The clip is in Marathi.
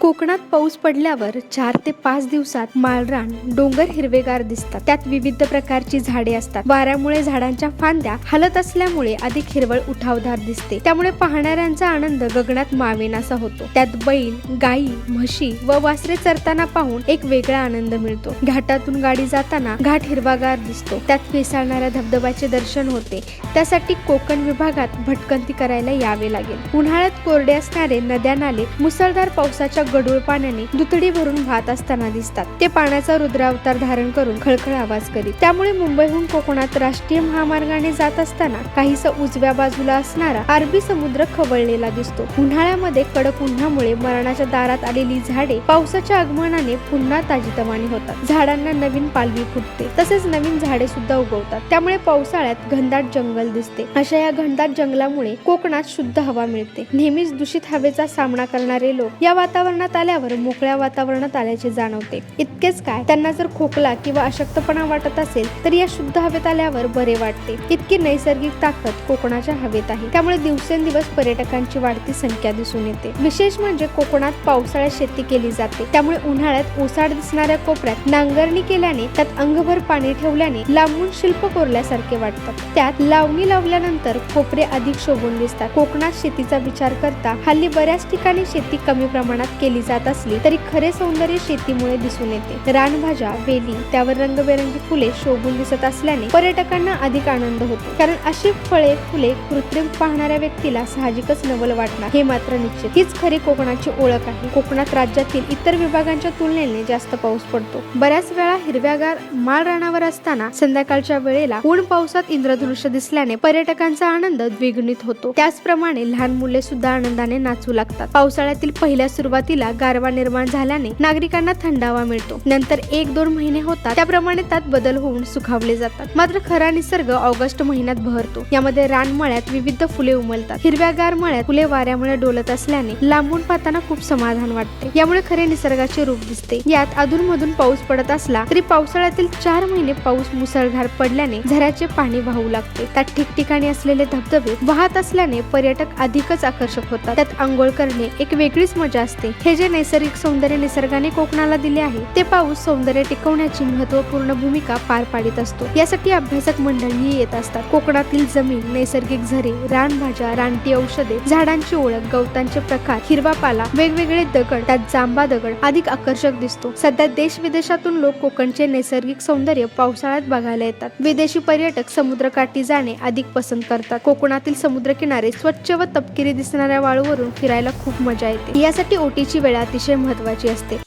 कोकणात पाऊस पडल्यावर चार ते पाच दिवसात माळरान डोंगर हिरवेगार दिसतात. त्यात विविध प्रकारची झाडे असतात. वाऱ्यामुळे झाडांच्या फांद्या हलत असल्यामुळे अधिक हिरवळ उठावदार दिसते. त्यामुळे पाहणाऱ्यांचा आनंद गगनात मावेनासा होतो. त्यात बैल गाई म्हशी व वासरे चरताना पाहून एक वेगळा आनंद मिळतो. घाटातून गाडी जाताना घाट हिरवागार दिसतो. त्यात फेसाळणाऱ्या धबधब्याचे दर्शन होते. त्यासाठी कोकण विभागात भटकंती करायला यावे लागेल. उन्हाळ्यात कोरडे असणारे नद्या नाले मुसळधार पावसाच्या गढूळ पाण्याने दुतडी भरून वाहत असताना दिसतात. ते पाण्याचा रुद्रावतार धारण करून खळखळ आवाज करीत. त्यामुळे मुंबईहून कोकणात राष्ट्रीय महामार्गाने जात असताना काहीसा उजव्या बाजूला असणारा अरबी समुद्र खवळलेला दिसतो. उन्हाळ्यामध्ये कडक उन्हामुळे मरणाच्या दारात आलेली झाडे पावसाच्या आगमनाने पुन्हा ताजीतवानी होतात. झाडांना नवीन पालवी फुटते. तसेच नवीन झाडे सुद्धा उगवतात. त्यामुळे पावसाळ्यात घनदाट जंगल दिसते. अशा या घनदाट जंगलामुळे कोकणात शुद्ध हवा मिळते. नेहमीच दूषित हवेचा सामना करणारे लोक या वातावरण वातावरणात आल्यावर मोकळ्या वातावरणात आल्याचे जाणवते. इतकेच काय त्यांना जर खोकला किंवा अशक्तपणा वाटत असेल तर या शुद्ध हवेत आल्यावर बरे वाटते. इतकी नैसर्गिक ताकद कोकणाच्या हवेत आहे. त्यामुळे दिवसेंदिवस पर्यटकांची वाढती संख्या दिसून येते. विशेष म्हणजे कोकणात पावसाळ्यात शेती केली जाते. त्यामुळे उन्हाळ्यात ओसाड दिसणाऱ्या कोपऱ्यात नांगरणी केल्याने त्यात अंगभर पाणी ठेवल्याने लांबून शिल्प कोरल्यासारखे वाटतात. त्यात लावणी लावल्यानंतर कोपरे अधिक शोभून दिसतात. कोकणात शेतीचा विचार करता हल्ली बऱ्याच ठिकाणी शेती कमी प्रमाणात केली जात असली तरी खरे सौंदर्य शेतीमुळे दिसून येते. रानभाज्या वेली त्यावर रंगबेरंगी फुले शोभून दिसत असल्याने पर्यटकांना अधिक आनंद होतो. कारण अशी फळे फुले कृत्रिम पाहणाऱ्या व्यक्तीला साहजिकच नवल वाटणार. हे मात्र निश्चित. हीच खरी कोकणाची ओळख आहे. कोकणात राज्यातील इतर विभागांच्या तुलनेने जास्त पाऊस पडतो. बऱ्याच वेळा हिरव्यागार माळ रानावर असताना संध्याकाळच्या वेळेला ऊन पावसात इंद्रधनुष्य दिसल्याने पर्यटकांचा आनंद द्विगुणित होतो. त्याचप्रमाणे लहान मुले सुद्धा आनंदाने नाचू लागतात. पावसाळ्यातील पहिल्या सुरुवातीला गारवा निर्माण झाल्याने नागरिकांना थंडावा मिळतो. नंतर एक दोन महिने होतात. त्याप्रमाणे त्यात बदल होऊन सुखावले जातात. मात्र खरा निसर्ग ऑगस्ट महिन्यात बहरतो. यामध्ये रानमळ्यात विविध फुले उमलतात. हिरव्यागार मळ्यात फुले वाऱ्यामुळे डोलत असल्याने लांबून पाहताना खूप समाधान वाटते. यामुळे खरे निसर्गाचे रूप दिसते. यात अधूनमधून पाऊस पडत असला तरी पावसाळ्यातील चार महिने पाऊस मुसळधार पडल्याने झऱ्याचे पाणी वाहू लागते. त्यात ठिकठिकाणी असलेले धबधबे वाहत असल्याने पर्यटक अधिकच आकर्षक होतात. त्यात आंघोळ करणे एक वेगळीच मजा असते. हे जे नैसर्गिक सौंदर्य निसर्गाने कोकणाला दिले आहे ते पाऊस सौंदर्य टिकवण्याची महत्त्वपूर्ण भूमिका पार पाडित असतो. यासाठी अभ्यासक मंडळी येत असतात. कोकणातील जमीन नैसर्गिक झरे रानभाज्या रानटी औषधे झाडांची ओळख गवतांचे प्रकार हिरवा पाला वेगवेगळे दगड त्यात जांबा दगड अधिक आकर्षक दिसतो. सध्या देश विदेशातून लोक कोकणचे नैसर्गिक सौंदर्य पावसाळ्यात बघायला येतात. विदेशी पर्यटक समुद्रकाठी जाणे अधिक पसंत करतात. कोकणातील समुद्रकिनारे स्वच्छ व तपकिरी दिसणाऱ्या वाळूवरून फिरायला खूप मजा येते. यासाठी ओटीची वेळ अतिशय महत्वाची असते.